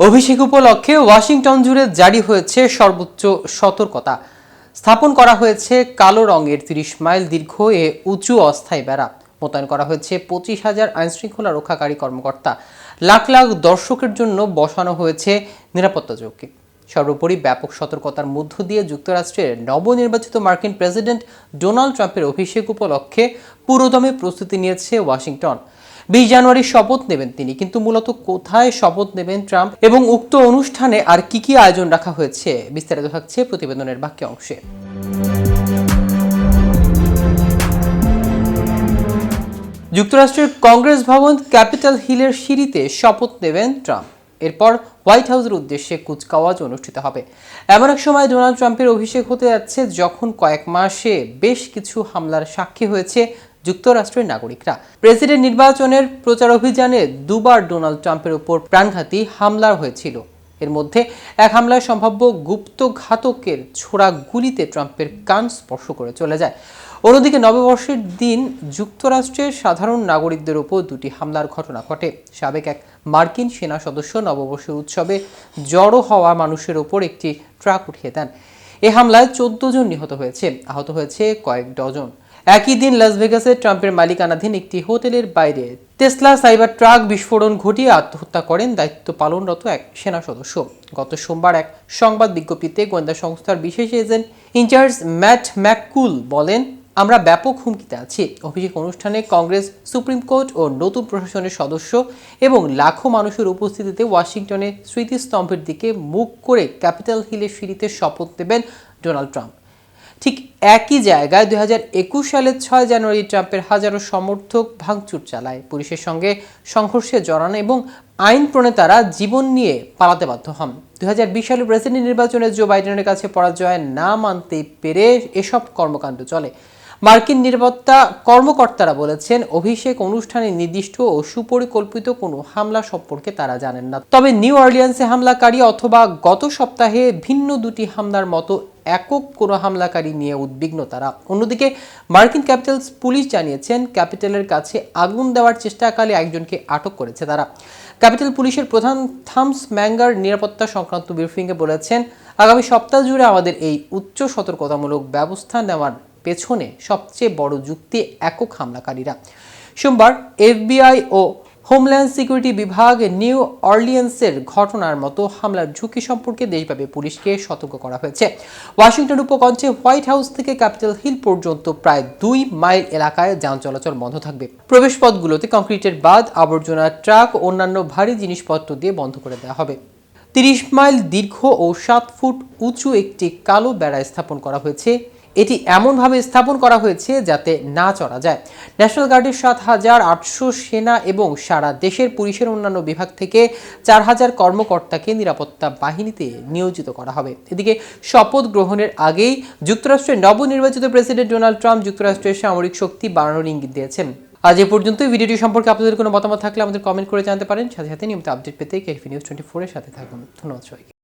অভিষেক উপলক্ষে ওয়াশিংটন জুড়ে জারি হয়েছে সর্বোচ্চ সতর্কতা। স্থাপন করা হয়েছে কালো রঙের তিরিশ মাইল দীর্ঘ এ উঁচু অস্থায়ী বেড়া। মোতায়েন করা হয়েছে পঁচিশ হাজার আইনশৃঙ্খলা রক্ষাকারী কর্মকর্তা। লাখ লাখ দর্শকের জন্য বসানো হয়েছে নিরাপত্তা চৌকি। সর্বোপরি ব্যাপক সতর্কতার মধ্য দিয়ে যুক্তরাষ্ট্রের নবনির্বাচিত মার্কিন প্রেসিডেন্ট ডোনাল্ড ট্রাম্পের অভিষেক উপলক্ষে পুরোদমে প্রস্তুতি নিয়েছে ওয়াশিংটন। বিশ জানুয়ারি শপথ নেবেন তিনি। কিন্তু মূলত কোথায় শপথ নেবেন ট্রাম্প এবং উক্ত অনুষ্ঠানে আর কি কি আয়োজন রাখা হয়েছে বিস্তারিত থাকছে প্রতিবেদনের বাক্য অংশে। যুক্তরাষ্ট্রের কংগ্রেস ভবন ক্যাপিটাল হিলের সিঁড়িতে শপথ নেবেন ট্রাম্প। এরপর হোয়াইট হাউসের উদ্দেশ্যে কুচকাওয়াজ অনুষ্ঠিত হবে। এমন এক সময় ডোনাল্ড ট্রাম্পের অভিষেক হতে যাচ্ছে যখন কয়েক মাসে বেশ কিছু হামলার সাক্ষী হয়েছে যুক্তরাষ্ট্রের নাগরিকরা। প্রেসিডেন্ট নির্বাচনের প্রচার অভিযানে দুবার ডোনাল্ড ট্রাম্পের উপর প্রাণঘাতী হামলা হয়েছিল। এর মধ্যে এক হামলায় সম্ভাব্য গুপ্ত ঘাতকের ছোড়া গুলিতে ট্রাম্পের কান স্পর্শ করে চলে যায়। অন্যদিকে নববর্ষের দিন যুক্তরাষ্ট্রের সাধারণ নাগরিকদের উপর দুটি হামলার ঘটনা ঘটে। সাবেক এক মার্কিন সেনা সদস্য নববর্ষের উৎসবে জড়ো হওয়া মানুষের ওপর একটি ট্রাক উঠিয়ে দেন। এ হামলায় চোদ্দ জন নিহত হয়েছে। আহত হয়েছে কয়েক ডজন। একই দিন লাস ভেগাসে ট্রাম্পের মালিকানাধীন একটি হোটেলের বাইরে টেসলা সাইবার ট্রাক বিস্ফোরণ ঘটিয়ে আত্মহত্যা করেন দায়িত্ব পালনরত এক সেনা সদস্য। গত সোমবার এক সংবাদ বিজ্ঞপ্তিতে গোয়েন্দা সংস্থার বিশেষ এজেন্ট ইনচার্জ ম্যাট ম্যাককুল বলেন, আমরা ব্যাপক হুমকিতে আছি। অভিষেক অনুষ্ঠানে কংগ্রেস, সুপ্রিম কোর্ট ও নতুন প্রশাসনের সদস্য এবং লাখো মানুষের উপস্থিতিতে ওয়াশিংটনে স্মৃতিস্তম্ভের দিকে মুখ করে ক্যাপিটাল হিলের সিঁড়িতে শপথ নেবেন ডোনাল্ড ট্রাম্প। ঠিক একই জায়গায় দুই সালের ছয় জানুয়ারি ট্রাম্পের হাজারো সমর্থক ভাঙচুর চালায়। পুলিশের সঙ্গে সংঘর্ষে জড়ান এবং আইন প্রণেতারা জীবন নিয়ে পালাতে বাধ্য হন। দুই সালে প্রেসিডেন্ট নির্বাচনে জো বাইডেনের কাছে পরাজয় না মানতে পেরে এসব কর্মকাণ্ড চলে। মার্কিন নিরাপত্তা কর্মকর্তারা বলেছেন, অভিষেক অনুষ্ঠানে নির্দিষ্ট ও সুপরিকল্পিত কোনো হামলা সম্পর্কে তারা জানেন না। তবে নিউ অর্লিয়ান্সে হামলাকারী অথবা গত সপ্তাহে ভিন্ন দুটি হামলার মতো একক কোনো হামলাকারী নিয়ে উদ্বিগ্ন তারা। অন্যদিকে, মার্কিন ক্যাপিটালস পুলিশ জানিয়েছেন, ক্যাপিটালের কাছে আগুন দেওয়ার চেষ্টাকালে একজনকে আটক করেছে তারা। ক্যাপিটাল পুলিশের প্রধান থামস ম্যাঙ্গার নিরাপত্তা সংক্রান্ত ব্রিফিংয়ে বলেছেন, আগামী সপ্তাহ জুড়ে আমাদের এই উচ্চ সতর্কতামূলক ব্যবস্থা নেওয়ার পেছনে সবচেয়ে বড় যুক্তি একক হামলাকারীরা। সোমবার এফবিআই ও হোমল্যান্ড সিকিউরিটি বিভাগ নিউ অর্লিয়েন্সের ঘটনার মতো হামলার ঝুঁকি সম্পর্কে দেশব্যাপী পুলিশকে সতর্ক করা হয়েছে। ওয়াশিংটন উপকণ্ঠে হোয়াইট হাউস থেকে ক্যাপিটাল হিল পর্যন্ত প্রায় দুই মাইল এলাকায় যান চলাচল বন্ধ থাকবে। প্রবেশপথগুলোতে কংক্রিটের বাদ আবর্জনা ট্রাক, অন্যান্য ভারী জিনিসপত্র দিয়ে বন্ধ করে দেওয়া হবে। তিরিশ মাইল দীর্ঘ ও সাত ফুট উঁচু একটি কালো বেড়া স্থাপন করা হয়েছে। এটি এমনভাবে স্থাপন করা হয়েছে যাতে না চড়া যায়। ন্যাশনাল গার্ডের সাত হাজার আটশো সেনা এবং সারা দেশের পুলিশের অন্যান্য বিভাগ থেকে চার হাজার কর্মকর্তাকে নিরাপত্তা বাহিনীতে নিয়োজিত করা হবে। এদিকে শপথ গ্রহণের আগেই যুক্তরাষ্ট্রের নবনির্বাচিত প্রেসিডেন্ট ডোনাল্ড ট্রাম্প যুক্তরাষ্ট্রের সামরিক শক্তি বাড়ানোর ইঙ্গিত দিয়েছেন। আজ এ পর্যন্ত ভিডিওটি সম্পর্কে আপনাদের কোনো মতামত থাকলে আমাদের কমেন্ট করে জানতে পারেন। সাথে সাথে নিয়মিত আপডেট পেতে কেএফি নিউজ টোয়েন্টি ফোরের সাথে থাকুন। ধন্যবাদ সবাইকে।